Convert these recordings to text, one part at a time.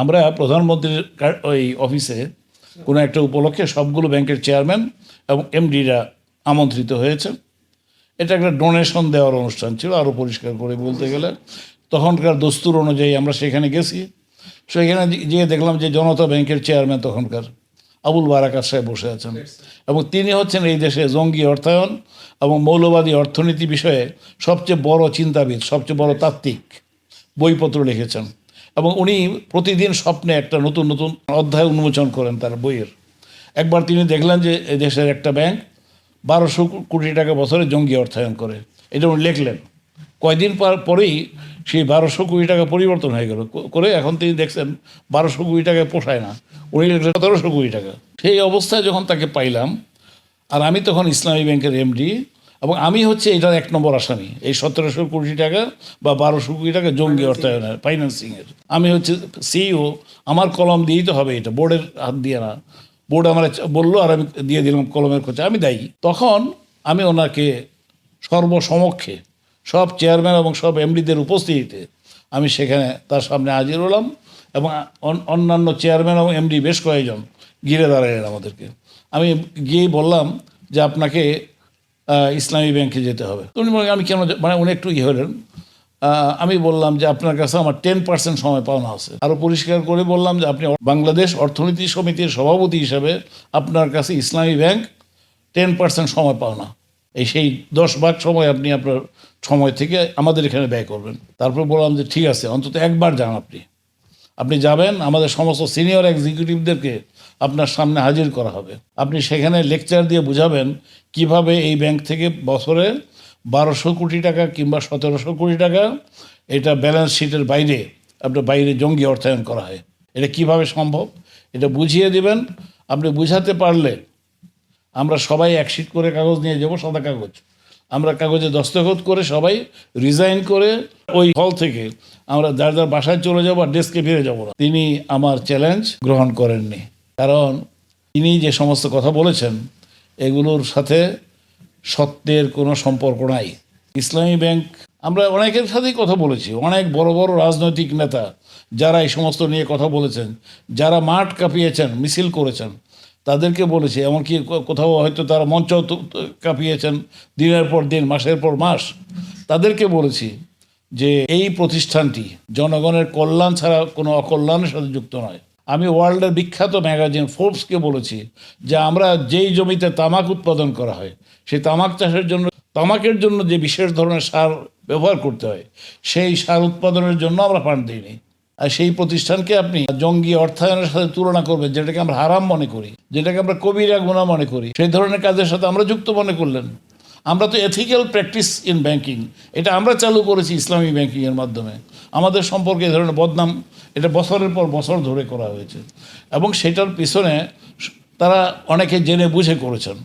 আমরা প্রধানমন্ত্রীর ওই অফিসে কোনো একটা উপলক্ষে সবগুলো ব্যাংকের চেয়ারম্যান এবং এমডিরা আমন্ত্রিত হয়েছে। এটা একটা ডোনেশন দেওয়ার অনুষ্ঠান ছিল, আরও পরিষ্কার করে বলতে গেলে। তখনকার দস্তুর অনুযায়ী আমরা সেখানে গেছি। সেখানে গিয়ে দেখলাম যে জনতা ব্যাংকের চেয়ারম্যান তখনকার আবুল বারাকাত সাহেব বসে আছেন। এবং তিনি হচ্ছেন এই দেশে জঙ্গি অর্থায়ন এবং মৌলবাদী অর্থনীতি বিষয়ে সবচেয়ে বড় চিন্তাবিদ, সবচেয়ে বড় তাত্ত্বিক বইপত্র লিখেছেন। এবং উনি প্রতিদিন স্বপ্নে একটা নতুন নতুন অধ্যায় উন্মোচন করেন তার বইয়ের। একবার তিনি দেখলেন যে দেশের একটা ব্যাংক বারোশো কোটি টাকা বছরে জঙ্গি অর্থায়ন করে। এটা উনি লিখলেন। কয়দিন পর, পরেই সেই বারোশো কোটি টাকা পরিবর্তন হয়ে গেল। করে এখন তিনি দেখছেন বারোশো কোটি টাকায় পোষায় না। উনি লিখলেন সতেরোশো কোটি টাকা। সেই অবস্থায় যখন তাকে পাইলাম, আর আমি তখন ইসলামী ব্যাংকের এমডি এবং আমি হচ্ছে এটার এক নম্বর আসামি। এই সতেরোশো কোটি টাকা বা বারোশো কোটি টাকা জঙ্গি অর্থায়নের ফাইন্যান্সিংয়ের আমি হচ্ছে সিইও আমার কলম দিয়েই তো হবে এটা বোর্ডের হাত দিয়ে না। বোর্ড আমার বলল আর আমি দিয়ে দিলাম কলমের খোঁচা আমি দায়ী। তখন আমি ওনাকে সর্বসমক্ষে সব চেয়ারম্যান এবং সব এমডিদের উপস্থিতিতে আমি সেখানে তার সামনে হাজির হলাম এবং অন্যান্য চেয়ারম্যান এবং এমডি বেশ কয়েকজন ঘিরে দাঁড়ালেন আমাদেরকে। আমি গিয়েই বললাম যে আপনাকে ইসলামী ব্যাংকে যেতে হবে। তো উনি আমি কেন মানে উনি একটু ইয়ে হলেন। আমি বললাম যে, আপনার কাছে আমার টেন পার্সেন্ট সময় পাওনা আছে। আরও পরিষ্কার করে বললাম যে, আপনি বাংলাদেশ অর্থনীতি সমিতির সভাপতি হিসাবে আপনার কাছে ইসলামী ব্যাংক টেন পার্সেন্ট সময় পাওনা। এই সেই দশ ভাগ সময় আপনি আপনার সময় থেকে আমাদের এখানে ব্যয় করবেন। তারপর বললাম যে, ঠিক আছে, অন্তত একবার যান আপনি। আপনি যাবেন, আমাদের সমস্ত সিনিয়র এক্সিকিউটিভদেরকে আপনার সামনে হাজির করা হবে। আপনি সেখানে লেকচার দিয়ে বুঝাবেন কীভাবে এই ব্যাংক থেকে বছরে বারোশো কোটি টাকা কিংবা সতেরোশো কোটি টাকা এটা ব্যালেন্স শিটের বাইরে, আপনার বাইরে জঙ্গি অর্থায়ন করা হয়। এটা কীভাবে সম্ভব? এটা বুঝিয়ে দিবেন। আপনি বুঝাতে পারলে আমরা সবাই এক শিট করে কাগজ নিয়ে যাব, সাদা কাগজ। আমরা কাগজে দস্তখত করে সবাই রিজাইন করে ওই হল থেকে আমরা যার যার বাসায় চলে যাব আর ডেস্কে ফিরে যাব না। তিনি আমার চ্যালেঞ্জ গ্রহণ করেননি। কারণ তিনি যে সমস্ত কথা বলেছেন, এগুলোর সাথে সত্যের কোনো সম্পর্ক নাই। ইসলামী ব্যাংক, আমরা অনেকের সাথেই কথা বলেছি, অনেক বড় বড় রাজনৈতিক নেতা যারা এই সমস্ত নিয়ে কথা বলেছেন, যারা মাঠ কাঁপিয়েছেন, মিছিল করেছেন, তাদেরকে বলেছি, এমনকি কোথাও হয়তো তারা মঞ্চ কাঁপিয়েছেন দিনের পর দিন, মাসের পর মাস, তাদেরকে বলেছি যে এই প্রতিষ্ঠানটি জনগণের কল্যাণ ছাড়া কোনো অকল্যাণের সাথে যুক্ত নয়। আমি ওয়ার্ল্ডের বিখ্যাত ম্যাগাজিন ফোর্বসকে বলেছি যে আমরা যেই জমিতে তামাক উৎপাদন করা হয়, সেই তামাক চাষের জন্য, তামাকের জন্য যে বিশেষ ধরনের সার ব্যবহার করতে হয়, সেই সার উৎপাদনের জন্য আমরা ফান্ড দিইনি। আর সেই প্রতিষ্ঠানকে আপনি জঙ্গি অর্থায়নের সাথে তুলনা করবেন, যেটাকে আমরা হারাম মনে করি, যেটাকে আমরা কবিরা গুণা মনে করি, সেই ধরনের কাজের সাথে আমরা যুক্ত মনে করলেন। আমরা তো এথিক্যাল প্র্যাকটিস ইন ব্যাংকিং এটা আমরা চালু করেছি ইসলামী ব্যাংকিংয়ের মাধ্যমে। আমাদের সম্পর্কে এ ধরনের বদনাম, এটা বছরের পর বছর ধরে করা হয়েছে। এবং সেটার পিছনে তারা অনেকে জেনে বুঝে করেছেন।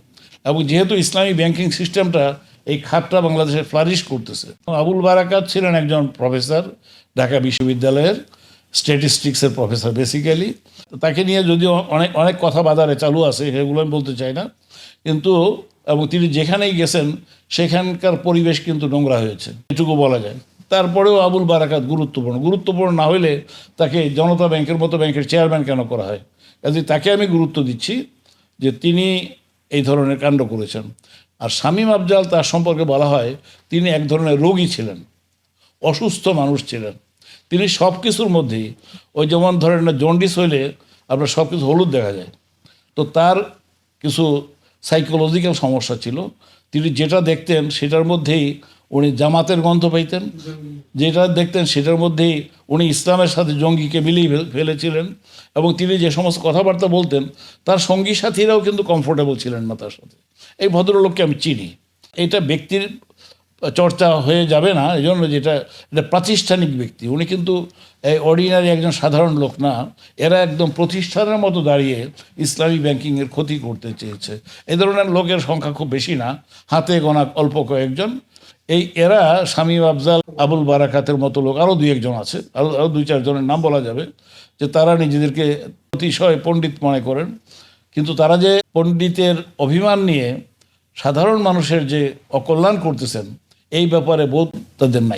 এবং যেহেতু ইসলামী ব্যাংকিং সিস্টেমটা এই খাতটা বাংলাদেশে ফ্লারিশ করতেছে। আবুল বারাকাত ছিলেন একজন প্রফেসর ঢাকা বিশ্ববিদ্যালয়ের স্ট্যাটিস্টিক্সের প্রফেসর বেসিক্যালি তাকে নিয়ে যদিও অনেক অনেক কথা বাজারে চালু আছে, সেগুলো আমি বলতে চাই না। কিন্তু, এবং তিনি যেখানেই গেছেন, সেখানকার পরিবেশ কিন্তু নোংরা হয়েছে। এটুকু বলা যায়। তারপরেও আবুল বারাকাত গুরুত্বপূর্ণ। গুরুত্বপূর্ণ না হলে তাকে জনতা ব্যাংকের মতো ব্যাংকের চেয়ারম্যান কেন করা হয়? কাজে তাকে আমি গুরুত্ব দিচ্ছি যে তিনি এই ধরনের কাণ্ড করেছেন। আর শামীম আফজাল তার সম্পর্কে বলা হয়, তিনি এক ধরনের রোগী ছিলেন, অসুস্থ মানুষ ছিলেন। তিনি সব কিছুর মধ্যেই, ওই যেমন ধরেন না, জন্ডিস হইলে আপনার সব কিছু হলুদ দেখা যায়। তো তার কিছু সাইকোলজিক্যাল সমস্যা ছিল। তিনি যেটা দেখতেন, সেটার মধ্যেই উনি জামাতের গন্ধ পাইতেন, যেটা দেখতেন সেটার মধ্যেই উনি ইসলামের সাথে জঙ্গিকে মিলিয়ে ফেল- ফেলেছিলেন এবং তিনি যে সমস্ত কথাবার্তা বলতেন, তার সঙ্গী সাথীরাও কিন্তু কমফোর্টেবল ছিলেন না তার সাথে। এই ভদ্রলোককে আমি চিনি। এটা ব্যক্তির চর্চা হয়ে যাবে না এই জন্য যেটা, এটা প্রাতিষ্ঠানিক ব্যক্তি। উনি কিন্তু এই অর্ডিনারি একজন সাধারণ লোক না, এরা একদম প্রতিষ্ঠানের মতো দাঁড়িয়ে ইসলামী ব্যাংকিংয়ের ক্ষতি করতে চেয়েছে। এই ধরনের লোকের সংখ্যা খুব বেশি না, হাতে গোনা অল্প কয়েকজন। এই এরা স্বামী আফজাল, আবুল বারাকাতের মতো লোক আরও দুই একজন আছে আরও আরও দুই চারজনের নাম বলা যাবে, যে তারা নিজেদেরকে অতিশয় পণ্ডিত মনে করেন। কিন্তু তারা যে পণ্ডিতের অভিমান নিয়ে সাধারণ মানুষের যে অকল্যাণ করতেছেন, এই ব্যাপারে বোধ তাদের নাই।